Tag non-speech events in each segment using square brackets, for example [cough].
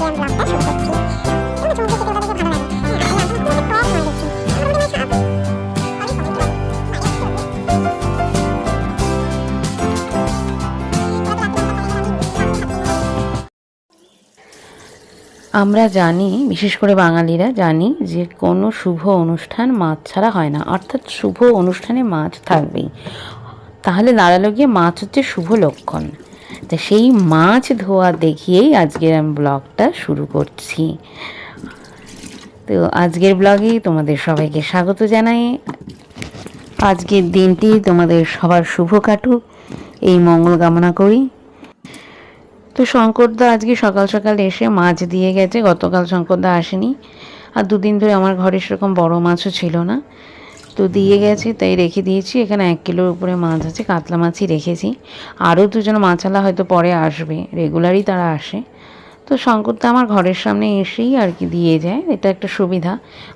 হ্যাঁ আমরা জানি, বিশেষ করে বাঙালিরা জানি, যে কোনো শুভ অনুষ্ঠান মাছ ছাড়া হয় না। অর্থাৎ শুভ অনুষ্ঠানে মাছ থাকবেই। তাহলে দাঁড়াল গিয়ে মাছ হচ্ছে শুভ লক্ষণ। তো সেই মাছ ধোয়া দেখিয়েই আজকের আমি ব্লগটা শুরু করছি। তো আজকের ব্লগে তোমাদের সবাইকে স্বাগত জানাই। আজকের দিনটি তোমাদের সবার শুভ কাটুক, এই মঙ্গল কামনা করি। তো শঙ্করদা আজকে সকাল সকাল এসে মাছ দিয়ে গেছে, গতকাল শঙ্করদা আসেনি। আর দুদিন ধরে আমার ঘরে সেরকম বড় মাছও ছিল না। তো দিয়ে গেছে, তাই রেখে দিয়েছি। এখানে এক কিলোর উপরে মাছ আছে, কাতলা মাছই রেখেছি। আরও দুজন মাছালা হয়তো পরে আসবে, রেগুলারই তারা আসে। তো শঙ্করদা আমার ঘরের সামনে এসেই আর কি দিয়ে যায়, এটা একটা সুবিধা।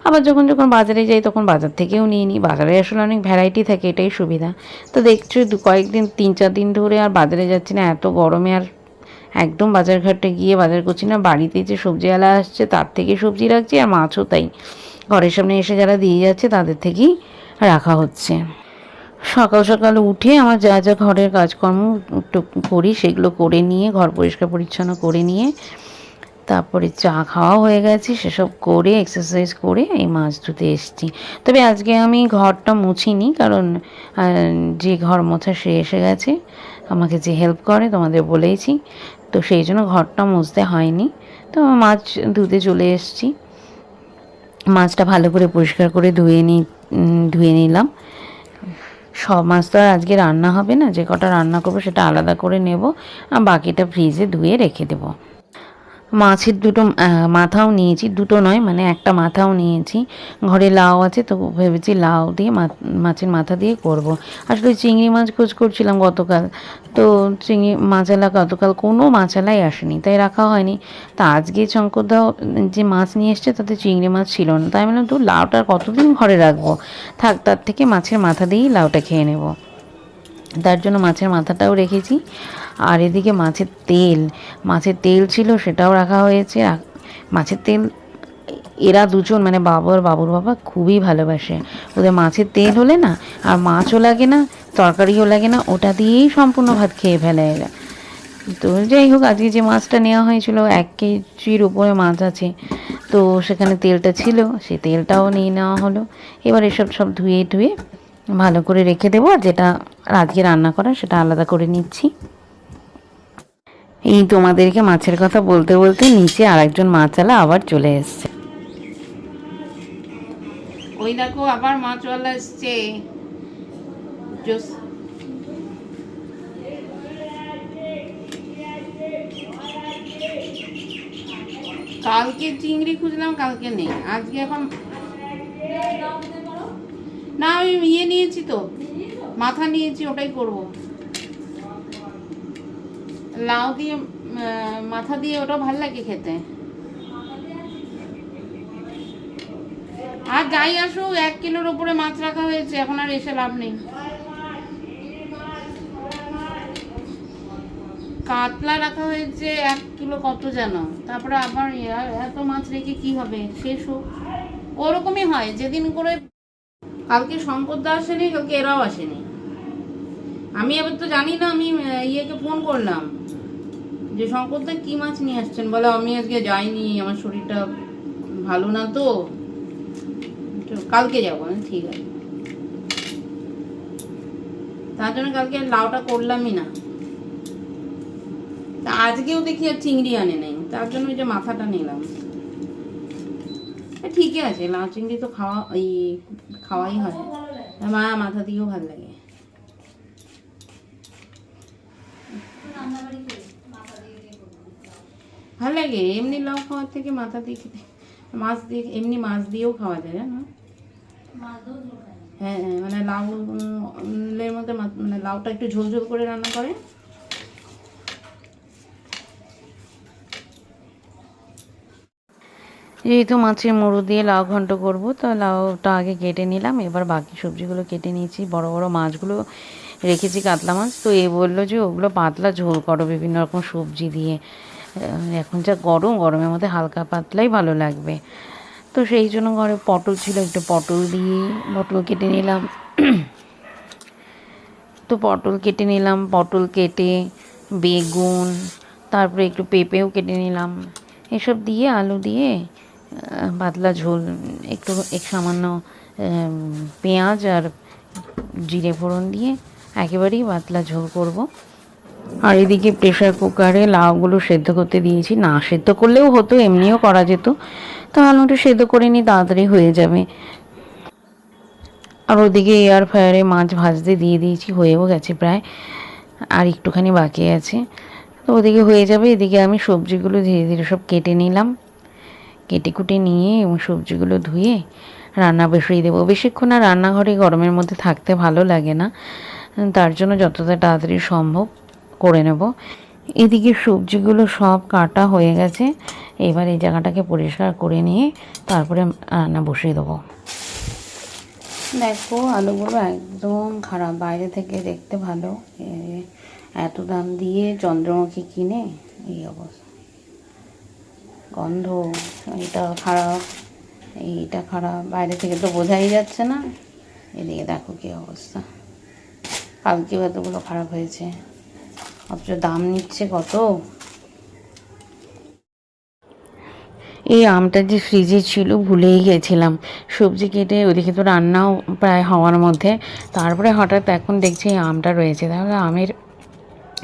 আবার যখন যখন বাজারে যাই তখন বাজার থেকেও নিয়ে নিই, বাজারে আসলে অনেক ভ্যারাইটি থাকে, এটাই সুবিধা। তো দেখছ কয়েকদিন, তিন চার দিন ধরে আর বাজারে যাচ্ছি না, এত গরমে আর একদম বাজারঘাটে গিয়ে বাজার করছি না। বাড়িতে যে সবজিওয়ালা আসছে, তার থেকে সবজি রাখছি আর মাছও তাই। ঘরের সামনে এসে যারা দিয়ে যাচ্ছে, তাদের থেকেই রাখা হচ্ছে। সকাল সকাল উঠে আমার যা যা ঘরের কাজকর্ম করি, সেগুলো করে নিয়ে, ঘর পরিষ্কার পরিচ্ছন্ন করে নিয়ে, তারপরে চা খাওয়া হয়ে গেছে, সেসব করে এক্সারসাইজ করে এই মাছ ধুতে এসেছি। তবে আজকে আমি ঘরটা মুছিনি, কারণ যে ঘর মোছা সে এসে গেছে, আমাকে যে হেল্প করে, তোমাদের বলেইছি। তো সেই জন্য ঘরটা মুছতে হয়নি। তো মাছ ধুতে চলে এসেছি। মাছটা ভালো করে পরিষ্কার করে ধুয়ে নি ধুয়ে নিলাম। সব মাছ তো আর আজকে রান্না হবে না, যে কটা রান্না করব সেটা আলাদা করে নেব, আর বাকিটা ফ্রিজে ধুয়ে রেখে দেবো। মাছের দুটো মাথাও নিয়েছি। দুটো নয় মানে একটা মাথাও নিয়েছি। ঘরে লাউ আছে, তো ভেবেছি লাউ দিয়ে মাছের মাথা দিয়ে করব। আসলে চিংড়ি মাছ খোঁজ করছিলাম গতকাল। তো চিংড়ি মাছালা গতকাল কোনো মাছালাই আসেনি, তাই রাখা হয়নি। তা আজকে শঙ্করদাও যে মাছ নিয়ে এসছে, তাতে চিংড়ি মাছ ছিল না। তাই বললাম তো লাউটা কতদিন ঘরে রাখব? থাক, তার থেকে মাছের মাথা দিয়েই লাউটা খেয়ে নেব। তার জন্য মাছের মাথাটাও রেখেছি। আর এদিকে মাছের তেল মাছের তেল ছিল সেটাও রাখা হয়েছে। মাছের তেল, এরা দুজন মানে বাবা আর বাবুর বাবা খুবই ভালোবাসে। ওদের মাছের তেল হলে না, আর মাছও লাগে না, তরকারিও লাগে না, ওটা দিয়েই সম্পূর্ণ ভাত খেয়ে ফেলে এরা। তো যাই হোক, আজকে যে মাছটা নেওয়া হয়েছিল, এক কেজির উপরে মাছ আছে। তো সেখানে তেলটা ছিল, সেই তেলটাও নিয়ে নেওয়া হলো। এবার এসব সব ধুয়ে ধুয়ে ভালো করে রেখে দেবো, আর যেটা আজকে রান্না করা সেটা আলাদা করে নিচ্ছি। এই তোমাদেরকে মাছের কথা বলতে বলতে নিচে আরেকজন মাছালা আবার চলে এসছে। ওই দেখো আবার মাছওয়ালা এসছে। কালকে চিংড়ি খুঁজলাম, কালকে নেই। আজকে এখন না, আমি ইয়ে নিয়েছি তো। মাথা নিয়েছি, ওটাই করব। লাউ দিয়ে মাথা দিয়ে ওটা ভালো লাগে খেতে। আর যাই আসুক, এক কিলোর উপরে মাছ রাখা হয়েছে, এখন আর এসে লাভ নেই। কাতলা রাখা হয়েছে, এক কিলো কত যেন। তারপরে আবার এত মাছ রেখে কি হবে? শেষ হোক। ওরকমই হয়, যেদিন করে কালকে শঙ্করদা আসেনি, কালকে এরাও আসেনি। আমি এবার তো জানি না, আমি ইয়েকে ফোন করলাম। যে শঙ্করদা কি মাছ নিয়ে আসছেন? বলে, আমি আজকে যাইনি, আমার শরীরটা ভালো না তো। কালকে যাব ঠিক আছে। তার জন্য কালকে লাউটা করলামই না। তা আজকেও দেখি আর চিংড়ি আনে নাই। তার জন্য ওই যে মাথাটা নিলাম। ঠিকই আছে, লাউ, চিংড়ি তো খাওয়া ওই খাওয়াই হয়। মা, মাথা দিয়েও ভালো লাগে। ভালো লাগে এমনি লাউ খাওয়ার থেকে মাথা দিয়ে খেতে। মাছ দিয়ে এমনি মাছ দিয়েও খাওয়া যায় জানো? হ্যাঁ হ্যাঁ মানে লাউ এর মধ্যে মানে লাউটা একটু ঝোল ঝোল করে রান্না করে। যেহেতু মাছের মুড়ো দিয়ে লাউ ঘন্ট করব তো লাউটা আগে কেটে নিলাম এবার বাকি সবজিগুলো কেটে নিয়েছি বড় বড় মাছগুলো রেখেছি কাতলা মাছ। তো এ বলল যে ওগুলো পাতলা ঝোল করো বিভিন্ন রকম সবজি দিয়ে। এখন যা গরম, গরমের মধ্যে হালকা পাতলাই ভালো লাগবে। তো সেই জন্য ঘরে পটল ছিল, একটু পটল দিয়ে পটল কেটে নিলাম। [clears throat] তো পটল কেটে নিলাম, পটল কেটে, বেগুন, তারপরে একটু পেঁপেও কেটে নিলাম। এসব দিয়ে, আলু দিয়ে পাতলা ঝোল, একটু এক সামান্য পেঁয়াজ আর জিরে ফোড়ন দিয়ে একেবারেই পাতলা ঝোল করব। আর এদিকে প্রেশার কুকারে লাউগুলো সেদ্ধ করতে দিয়েছি। না সেদ্ধ করলেও হতো, এমনিও করা যেত। তো আলুটা সেদ্ধ করে নিই, তাড়াতাড়ি হয়ে যাবে। আর ওদিকে এয়ার ফ্রায়ারে মাছ ভাজতে দিয়ে দিয়েছি, হয়েও গেছে প্রায়। আর একটুখানি বাকি আছে। তো ওদিকে হয়ে যাবে, এদিকে আমি সবজিগুলো ধীরে ধীরে সব কেটে নিলাম। কেটে কুটে নিয়ে এবং সবজিগুলো ধুয়ে রান্না বসিয়ে দেবো। বেশিক্ষণ আর রান্নাঘরে গরমের মধ্যে থাকতে ভালো লাগে না। তার জন্য যতটা তাড়াতাড়ি সম্ভব করে নেব। এদিকে সবজিগুলো সব কাটা হয়ে গেছে। এবার এই জায়গাটাকে পরিষ্কার করে নিয়ে তারপরে রান্না বসিয়ে দেবো। দেখো, আলুগুলো একদম খারাপ। বাইরে থেকে দেখতে ভালো। এত দাম দিয়ে চন্দ্রমুখী কিনে? এই অবস্থা। গন্ধ, এটা খারাপ, এইটা খারাপ। বাইরে থেকে তো বোঝাই যাচ্ছে না। এদিকে দেখো কি অবস্থা। কালকেও এতগুলো খারাপ হয়েছে। অথচ দাম নিচ্ছে কত? এই আমটা যে ফ্রিজে ছিল, ভুলেই গেছিলাম। সবজি কেটে ওদিকে তো রান্নাও প্রায় হওয়ার মধ্যে। তারপরে হঠাৎ এখন দেখছি এই আমটা রয়েছে। তাহলে আমের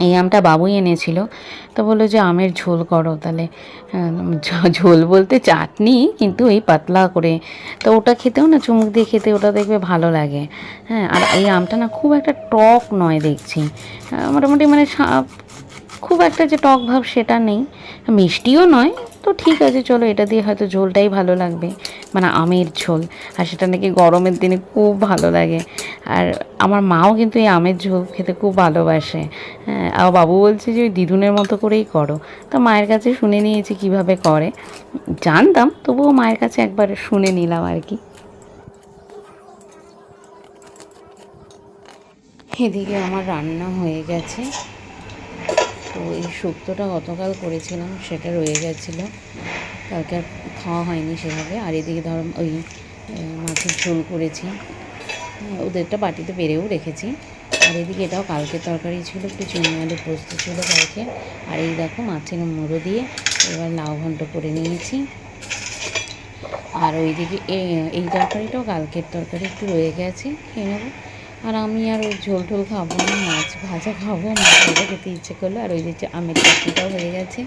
এই আমটা বাবুই এনেছিল। তো বলল যে, আমের ঝোল করো তাহলে। ঝোল বলতে চাটনি, কিন্তু এই পাতলা করে। তো ওটা খেতেও না চুমুক দিয়ে খেতে, ওটা দেখবে ভালো লাগে। হ্যাঁ আর এই আমটা না খুব একটা টক নয় দেখছি। মোটামুটি মানে খুব একটা যে টক ভাব সেটা নেই। মিষ্টিও নয়, তো ঠিক আছে, চলো এটা দিয়ে হয়তো ঝোলটাই ভালো লাগবে। মানে আমের ঝোল, আর সেটা নাকি গরমের দিনে খুব ভালো লাগে। আর আমার মাও কিন্তু এই আমের ঝোল খেতে খুব ভালোবাসে। হ্যাঁ আর বাবু বলছে যে ওই দিদুনের মতো করেই করো। তো মায়ের কাছে শুনে নিয়েছি কীভাবে করে। জানতাম, তবুও মায়ের কাছে একবার শুনে নিলাম আর কি। এদিকে আমার রান্না হয়ে গেছে। তো এই শুক্তোটা গতকাল করেছিলাম সেটা রয়ে গেছিল। কালকে আর খাওয়া হয়নি সেভাবে। আর এদিকে ধর ওই মাছের ঝোল করেছি। হ্যাঁ, ওদেরটা বাটিতে পেরেও রেখেছি। আর এদিকে এটাও কালকের তরকারি ছিল একটু চিংড়ি আলু পোস্ত ছিল কালকে। আর এই দেখো মাছের মুড়ো দিয়ে এবার লাউ ঘন্ট করে নিয়েছি। আর ওইদিকে এই তরকারিটাও কালকের তরকারি একটু রয়ে গেছে খেয়ে নেব। আর আমি আর ওই ঝোল টোল খাব না, মাছ ভাজা খাব, মাছ ভাজা খেতে ইচ্ছে করল, আর ওই যে আমের চাটনিটাও হয়ে গেছে।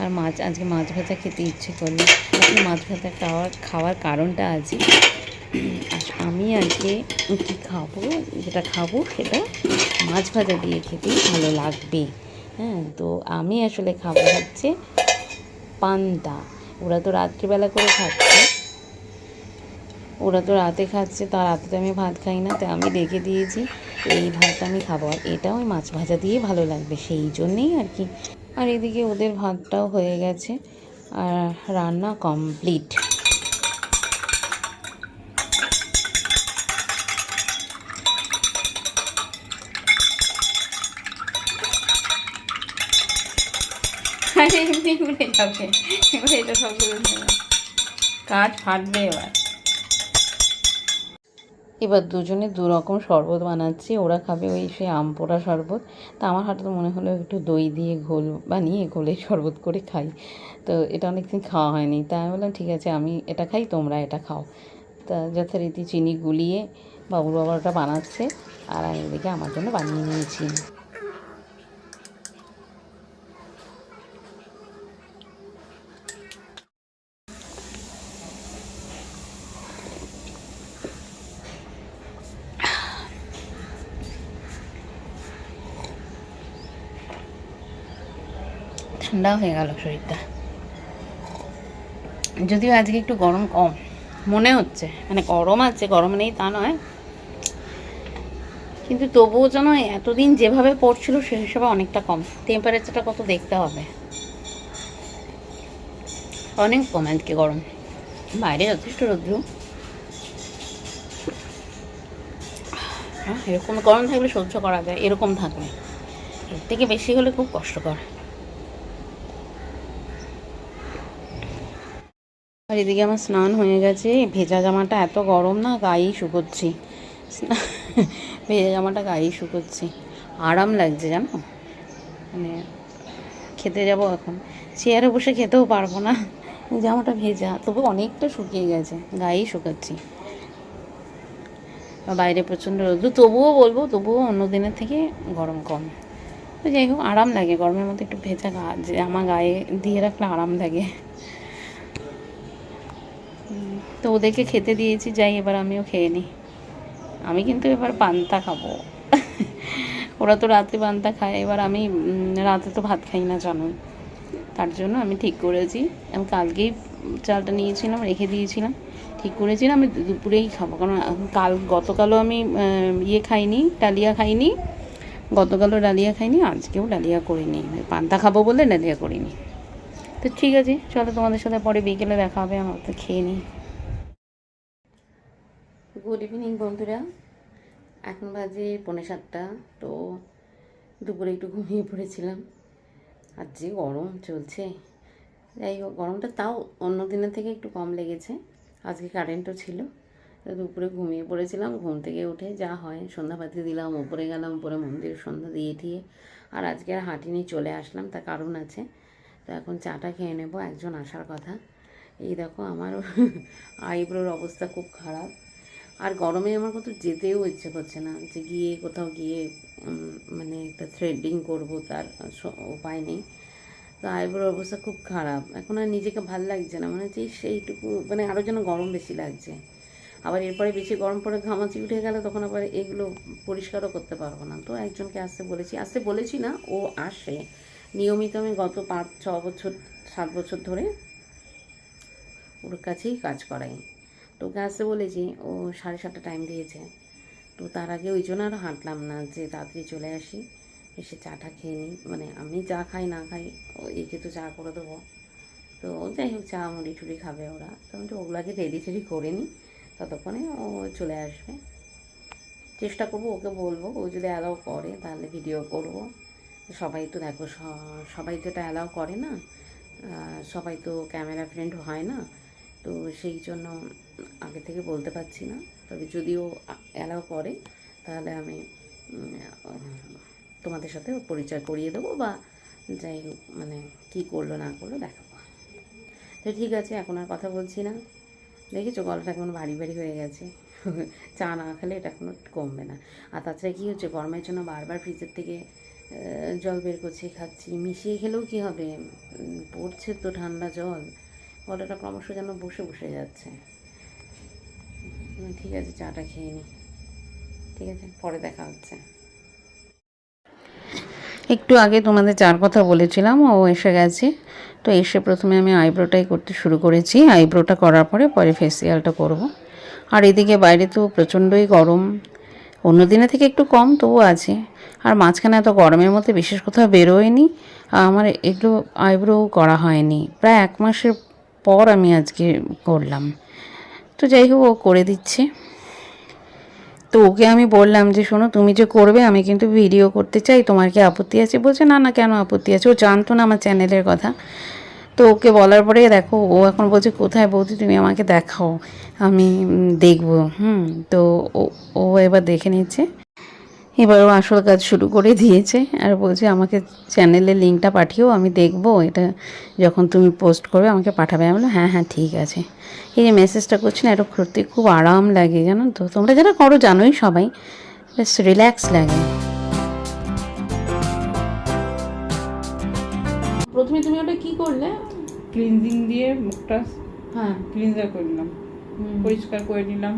আর মাছ, আজকে মাছ ভাজা খেতে ইচ্ছে করল। আসলে মাছ ভাজা খাওয়ার খাওয়ার কারণটা আছে আমি আজকে কী খাব, যেটা খাব সেটা মাছ ভাজা দিয়ে খেতেই ভালো লাগবে। হ্যাঁ তো আমি আসলে খাব হচ্ছে পান্তা। ওরা তো রাত্রিবেলা করে খাচ্ছে। ওরা তো রাতে খাচ্ছে তার রাতে তো আমি ভাত খাই না তাই আমি রেখে দিয়েছি। এই ভাত আমি খাব, আর এটাও ওই মাছ ভাজা দিয়ে ভালো লাগবে, সেই জন্যেই আর কি। আর এদিকে ওদের ভাতটাও হয়ে গেছে, আর রান্না কমপ্লিট। এটা উড়ে ফাটবে এবার। এবার দুজনে দু রকম শরবত বানাচ্ছি। ওরা খাবে ওই সে আম পোড়া শরবত। তা আমার হাতে তো মনে হলো একটু দই দিয়ে ঘোল বানিয়ে ঘোলে শরবত করে খাই। তো এটা অনেকদিন খাওয়া হয়নি। তাই আমি বললাম, ঠিক আছে, আমি এটা খাই, তোমরা এটা খাও। তা যথারীতি চিনি গুলিয়ে বাবুর বাবাটা বানাচ্ছে। আর আমি এদিকে আমার জন্য বানিয়ে নিয়েছি। ঠান্ডা হয়ে গেল শরীরটা। যদিও আজকে একটু গরম কম, মনে হচ্ছে মানে গরম আছে, গরম নেই তা নয়। কিন্তু তবুও যেন এতদিন যেভাবে পড়ছিল সে হিসাবে অনেকটা কম। টেম্পারেচারটা কত দেখতে হবে। অনেক কম আজকে গরম। বাইরে যথেষ্ট রোদ্র। এরকম গরম থাকলে সহ্য করা যায়, এরকম থাকলে। এর থেকে বেশি হলে খুব কষ্টকর। এদিকে আমার স্নান হয়ে গেছে। ভেজা জামাটা এত গরম না, গায়েই শুকোচ্ছি। [laughs] ভেজা জামাটা গায়েই শুকোচ্ছি। আরাম লাগছে জানো? মানে খেতে যাব এখন। চেয়ারে বসে খেতেও পারব না। জামাটা ভেজা, তবু অনেকটা শুকিয়ে গেছে, গায়েই শুকাচ্ছি। বাইরে প্রচণ্ড রোদ তবুও বলব, তবুও অন্য দিনের থেকে গরম কম। তো যাই হোক, আরাম লাগে গরমের মধ্যে একটু ভেজা গা জামা গায়ে দিয়ে রাখলে আরাম লাগে। তো ওদেরকে খেতে দিয়েছি, যাই, এবার আমিও খেয়ে নিই। আমি কিন্তু এবার পান্তা খাব। ওরা তো রাতে পান্তা খায়, এবার আমি রাতে তো ভাত খাই না, জানোই। তার জন্য আমি ঠিক করেছি। আমি কালকেই চালটা নিয়েছিলাম, রেখে দিয়েছিলাম। ঠিক করেছিলাম আমি দুপুরেই খাব। কারণ কাল, গতকালও আমি ইয়ে খাইনি, ডালিয়া খাইনি। গতকালও ডালিয়া খাইনি, আজকেও ডালিয়া করিনি পান্তা খাব বলে ডালিয়া করিনি তো ঠিক আছে, চলো তোমাদের সাথে পরে বিকেলে দেখা হবে, আমার তো খেয়ে নিই। গুড ইভিনিং বন্ধুরা। এখন বাজে পৌনে সাতটা, তো দুপুরে একটু ঘুমিয়ে পড়েছিলাম। আর যে গরম চলছে। যাই হোক, গরমটা তাও অন্য দিনের থেকে একটু কম লেগেছে। আজকে কারেন্টও ছিল, তো দুপুরে ঘুমিয়ে পড়েছিলাম, ঘুম থেকে উঠে যা হয় সন্ধ্যাবাতি দিলাম, উপরে গেলাম, উপরে মন্দির সন্ধ্যা দিয়ে দিয়ে আর আজকে আর হাঁটি নিয়ে চলে আসলাম তার কারণ আছে। তো এখন চাটা খেয়ে নেব, একজন আসার কথা। এই দেখো, আমার [laughs] আইব্রোর অবস্থা খুব খারাপ। আর গরমে আমার কোথাও যেতেও ইচ্ছে করছে না যে গিয়ে কোথাও গিয়ে মানে একটা থ্রেডিং করব তার উপায় নেই। তো আইব্রোর অবস্থা খুব খারাপ। এখন আর নিজেকে ভালো লাগছে না। মানে হচ্ছে সেইটুকু মানে আরও যেন গরম বেশি লাগছে। আবার এরপরে বেশি গরম পড়ে ঘামাচি উঠে গেলে তখন আবার এগুলো পরিষ্কারও করতে পারব না। তো একজনকে আসতে বলেছি। আসতে বলেছি না, ও আসে। নিয়মিত আমি গত পাঁচ, ছ বছর, সাত বছর ধরে ওর কাছেই কাজ করাই। তো ওকে আসতে বলেছি ও সাড়ে সাতটা টাইম দিয়েছে। তো তার আগে ওই জন্য আর হাঁটলাম না যে তাড়াতাড়ি চলে আসি। এসে চাটা খেয়ে নিই। মানে আমি চা খাই না খাই, ও একে তো চা করে দেবো। তো যাই হোক, চা মুড়ি টুড়ি খাবে ওরা। তো আমি তো ওগুলাকে রেডি টেডি করে নিই। ততক্ষণে ও চলে আসবে। চেষ্টা করব, ওকে বলব। ও যদি অ্যালাউ করে, তাহলে ভিডিও করব। সবাই তো দেখো সবাই তো এটা অ্যালাউ করে না। সবাই তো ক্যামেরা ফ্রেন্ড হয় না। তো সেই জন্য আগে থেকে বলতে পারছি না। তবে যদিও অ্যালাউ করে, তাহলে আমি তোমাদের সাথে পরিচয় করিয়ে দেবো বা যাই মানে কী করল, না করল দেখাবো। তো ঠিক আছে, এখন আর কথা বলছি না। দেখেছ, গলাটা কেমন ভারী ভারী হয়ে গেছে। [laughs] চা না খেলে এটা কোনো কমবে না। আর তাছাড়া কী হচ্ছে, গরমের জন্য বারবার ফ্রিজের থেকে জল বের করছি, খাচ্ছি, মিশিয়ে খেলেও কী হবে? পড়ছে তো ঠান্ডা জল। গলাটা ক্রমশ যেন বসে বসে যাচ্ছে। ঠিক আছে, চাটা খেয়ে নিই ঠিক আছে, পরে দেখা হচ্ছে। একটু আগে তোমাদের চার কথা বলেছিলাম, ও এসে গেছে। তো এসে প্রথমে আমি আইব্রোটাই করতে শুরু করেছি। আইব্রোটা করার পরে পরে ফেসিয়ালটা করব। আর এদিকে বাইরে তো প্রচণ্ডই গরম। অন্য দিনে থেকে একটু কম তবু আছে। আর মাঝখানে এত গরমের মধ্যে বিশেষ কোথাও বেরোয়নি। আমার এগুলো আইব্রো করা হয়নি। প্রায় এক মাসের পর আমি আজকে করলাম। তো যাই হোক, ও করে দিচ্ছে। তো ওকে আমি বললাম যে, শোনো, তুমি যে করবে, আমি কিন্তু ভিডিও করতে চাই। তোমার কি আপত্তি আছে? বলছে, না না, কেন আপত্তি আছে? ও জানতো না আমার চ্যানেলের কথা। তো ওকে বলার পরে দেখো, ও এখন বলছে, কোথায় বৌদি, তুমি আমাকে দেখাও। আমি দেখব। হুম, তো ও এবার দেখে নিচ্ছে। এবার ও আসল কাজ শুরু করে দিয়েছে আর বলছে আমাকে চ্যানেলের লিঙ্কটা পাঠিয়েও আমি দেখব এটা যখন তুমি পোস্ট করবে আমাকে পাঠাবে। আমি বললাম হ্যাঁ হ্যাঁ ঠিক আছে। এই যে মেসেজটা করছি না এটা করতে খুব আরাম লাগে জানো তো। তোমরা যারা করো জানোই সবাই বেশ রিল্যাক্স লাগে। প্রথমে তুমি ওটা কি করলে? ক্লিনজিং দিয়ে মুখটা হ্যাঁ। ক্লিনজার করে নিলাম। পরিষ্কার করে নিলাম।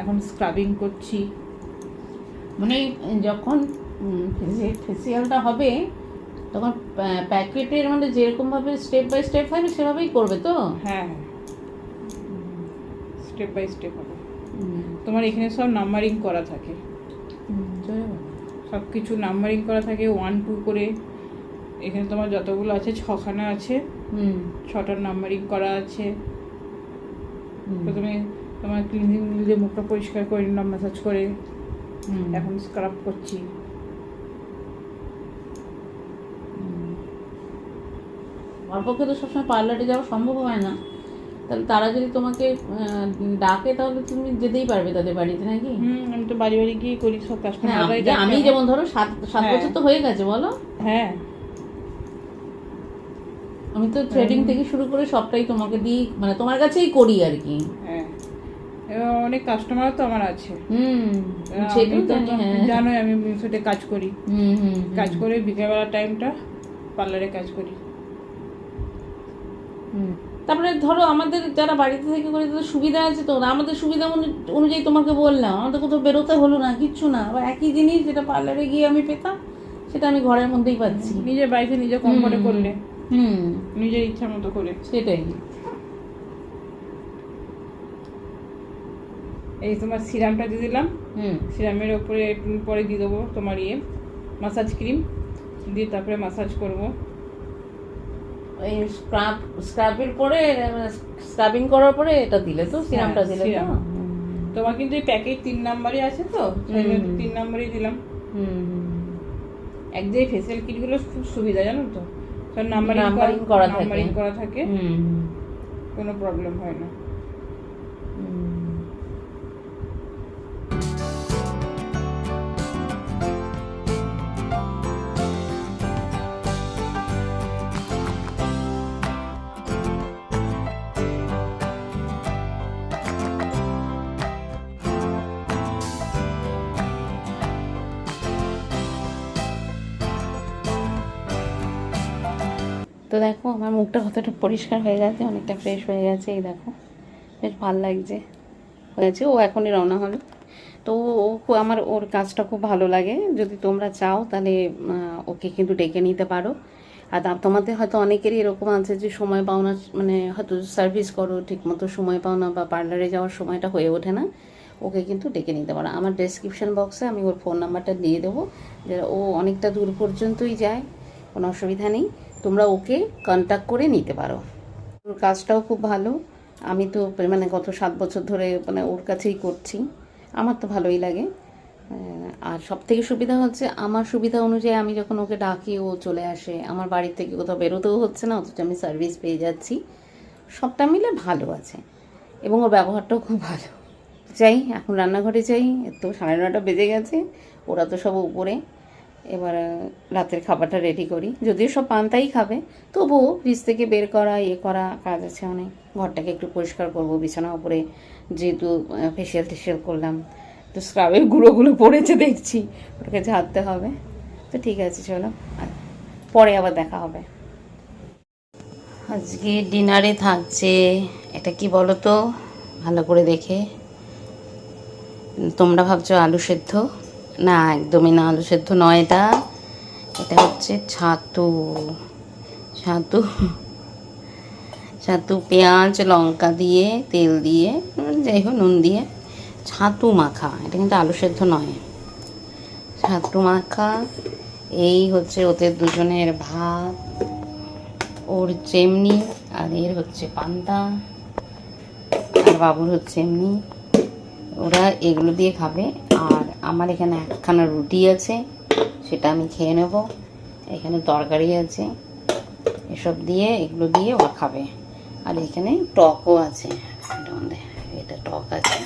এখন স্ক্রাবিং করছি। মানে যখন ফেসিয়ালটা হবে তখন প্যাকেটের মানে যেরকমভাবে স্টেপ বাই স্টেপ হবে সেভাবেই করবে তো? হ্যাঁ। স্টেপ বাই স্টেপ হবে। তোমার এখানে সব নাম্বারিং করা থাকে। সব কিছু নাম্বারিং করা থাকে ওয়ান টু করে। এখানে তোমার যতগুলো আছে ছখানা আছে। হুম। ছটার নাম্বারিং করা আছে। প্রথমে তোমার ক্লিনজিং দিয়ে মুখটা পরিষ্কার করে নিলাম ম্যাসাজ করে। এখন স্ক্রাব করছি। আমার পক্ষে তো সবসময় পার্লারে যাওয়া সম্ভব হয় না। তাহলে তারা যদি তোমাকে ডাকে তাহলে তুমি যেতেই পারবে তাদের বাড়িতে নাকি? হুম আমি তো বাড়ি বাড়ি গিয়ে করি সব কাস্টমাররাই আমি- যেমন ধরো সাত সাত হ্যাঁ। বছর তো হয়ে গেছে বলো। হ্যাঁ। আমি তো থ্রেডিং থেকে শুরু করে সবটাই তোমাকে দিই মানে তোমার কাছেই করি আর কি। অনেক কাস্টমার তো আমার আছে। জানি হ্যাঁ। জানোই আমি মিশোতে কাজ করি। কাজ করে বিকেলবেলা টাইমটা পার্লারে কাজ করি। তারপরে ধরো আমাদের যারা বাড়িতে থেকে করে তাদের সুবিধা আছে তো আমাদের সুবিধা অনুযায়ী তোমাকে বললাম আমাদের কোথাও বেরোতে হলো না কিচ্ছু না। আবার একই জিনিস যেটা পার্লারে গিয়ে আমি পেতাম সেটা আমি ঘরের মধ্যেই পাচ্ছি। নিজের বাড়িতে নিজে কম করে করলে হুম। নিজের ইচ্ছা মতো করে। সেটাই। এই তোমার সিরামটা দিয়ে দিলাম। হুম। সিরামের ওপরে একটু পরে দিয়ে দেবো তোমার ইয়ে মাসাজ ক্রিম দিয়ে তারপরে মাসাজ করব। এই স্ক্রাব স্ক্রাবের পরে স্ক্রাবিং করার পরে এটা দিলে তো সিরামটা হ্যাঁ, দিলে তো? তোমার কিন্তু এই প্যাকেট তিন নাম্বারই আছে তো। তিন নাম্বারই দিলাম। হুম একদিকে ফেসিয়াল কিটগুলো খুব সুবিধা জানো তো? সব নাম্বারিং করা থাকে। নাম্বারিং করা থাকে। কোনো প্রবলেম হয় না। তো দেখো, আমার মুখটা কতটা পরিষ্কার হয়ে গেছে, অনেকটা ফ্রেশ হয়ে গেছে, এই দেখো। বেশ ভালো লাগছে। হয়েছে ও এখনই রওনা হবে। তো ও আমার ওর কাজটা খুব ভালো লাগে। যদি তোমরা চাও, তাহলে ওকে কিন্তু ডেকে নিতে পারো। আর তোমাদের হয়তো অনেকেরই এরকম আছে যে, সময় পাও না মানে হয়তো সার্ভিস করো, ঠিকমতো সময় পাও না বা পার্লারে যাওয়ার সময়টা হয়ে ওঠে না। ওকে কিন্তু ডেকে নিতে পারো। আমার ডেসক্রিপশন বক্সে আমি ওর ফোন নাম্বারটা দিয়ে দেবো, যে ও অনেকটা দূর পর্যন্তই যায়, কোনো অসুবিধা নেই। তোমরা ওকে কন্ট্যাক্ট করে নিতে পারো। ওর কাজটাও খুব ভালো। আমি তো মানে গত সাত বছর ধরে মানে ওর কাছেই করছি। আমার তো ভালোই লাগে। আর সব থেকে সুবিধা হচ্ছে, আমার সুবিধা অনুযায়ী আমি যখন ওকে ডাকি, ও চলে আসে। আমার বাড়ি থেকে কোথাও বেরোতেও হচ্ছে না, অথচ আমি সার্ভিস পেয়ে যাচ্ছি। সবটা মিলে ভালো আছে। এবং ওর ব্যবহারটাও খুব ভালো। যাই, এখন রান্নাঘরে যাই, তো সাড়ে নটা বেজে গেছে। ওরা তো সব উপরে। এবার রাতের খাবারটা রেডি করি। যদিও সব পান্তাই খাবে, তবুও ফ্রিজ থেকে বের করা ইয়ে করা কাজ আছে অনেক। ঘরটাকে একটু পরিষ্কার করব বিছানা উপরে যেহেতু ফেসিয়াল টেসিয়াল করলাম, তো স্ক্রাবের গুঁড়োগুলো পড়েছে দেখছি, ওটাকে ঝাড়তে হবে। তো ঠিক আছে, চলো পরে আবার দেখা হবে। আজকে ডিনারে থাকছে, এটা কি বলো তো ভালো করে দেখে। তোমরা ভাবছ আলু সেদ্ধ? না, একদমই না, আলু সেদ্ধ নয় এটা। এটা হচ্ছে ছাতু। ছাতু। ছাতু, পেঁয়াজ, লঙ্কা দিয়ে, তেল দিয়ে যাই হোক, নুন দিয়ে। ছাতু মাখা, এটা কিন্তু আলু সেদ্ধ নয়। ছাতু মাখা, এই হচ্ছে ওদের দুজনের ভাত। ওর চেমনি, আর এর হচ্ছে পান্তা। আর বাবুর হচ্ছে এমনি। ওরা এগুলো দিয়ে খাবে। আমার এখানে একখানা রুটি আছে, সেটা আমি খেয়ে নেব। এখানে তরকারি আছে, এসব দিয়ে, এগুলো দিয়ে ওরা খাবে। আর এখানে টকও আছে। এটা টক আছে।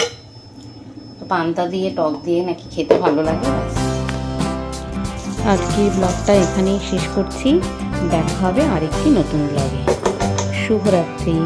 তো পান্তা দিয়ে, টক দিয়ে নাকি খেতে ভালো লাগে। আজকে ব্লগটা এখানেই শেষ করছি। দেখা হবে আরেকটি নতুন ব্লগে। শুভরাত্রি।